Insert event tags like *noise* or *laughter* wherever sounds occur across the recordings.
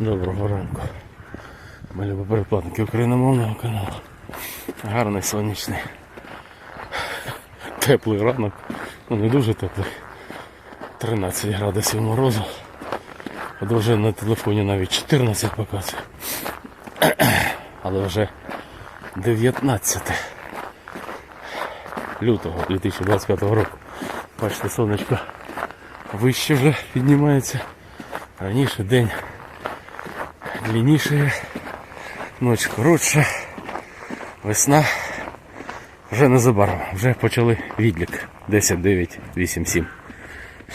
Доброго ранку. Ми любі переплатники україномовного каналу. Гарний сонячний. Теплий ранок. Ну не дуже теплий. 13 градусів морозу. Вже на телефоні навіть 14 показує. Але вже 19 лютого 2025 року. Бачите, сонечко вище вже піднімається. Раніше день длинніше, ніч коротша, весна вже незабаром, вже почали відлік. 10, 9, 8, 7,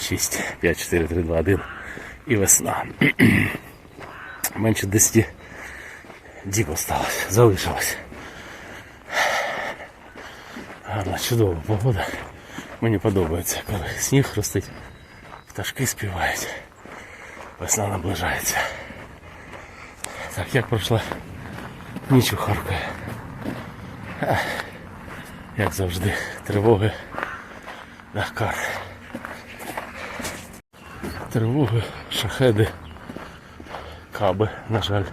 6, 5, 4, 3, 2, 1 і весна. *clears throat* Менше 10 діб осталось, залишилось. Гарна, чудова погода. Мені подобається, коли сніг хрустить, пташки співають. Весна наближається. Так, як пройшла ніч у Харкові. Як завжди, тривоги, Дахкар. Тривоги, шахеди, каби, на жаль.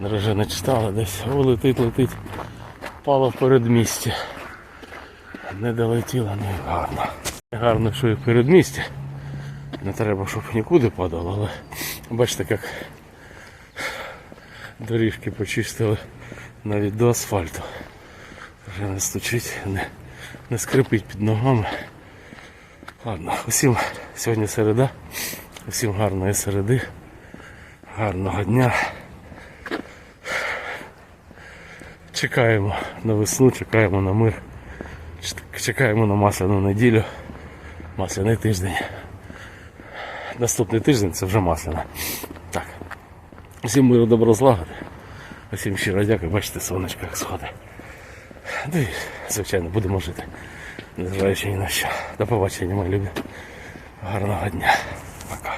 Наразі не читали десь. О, летить, летить. Впало в передмісті. Не долетіло, ну і гарно. Гарно, що і в передмісті. Не треба, щоб нікуди падало, але бачите, як доріжки почистили навіть до асфальту. Вже не стучить, не, не скрипить під ногами. Ладно, усім сьогодні середа. Усім гарної середи, гарного дня. Чекаємо на весну, чекаємо на мир, чекаємо на масляну неділю, масляний тиждень. Наступний тиждень це вже масляна. Всім миру добро злагоди. Усім щиро дякую, бачите, сонечко як сходить. Ну і, звичайно, будемо жити. Незважаючи ні на що. До побачення, мої любі. Гарного дня. Пока.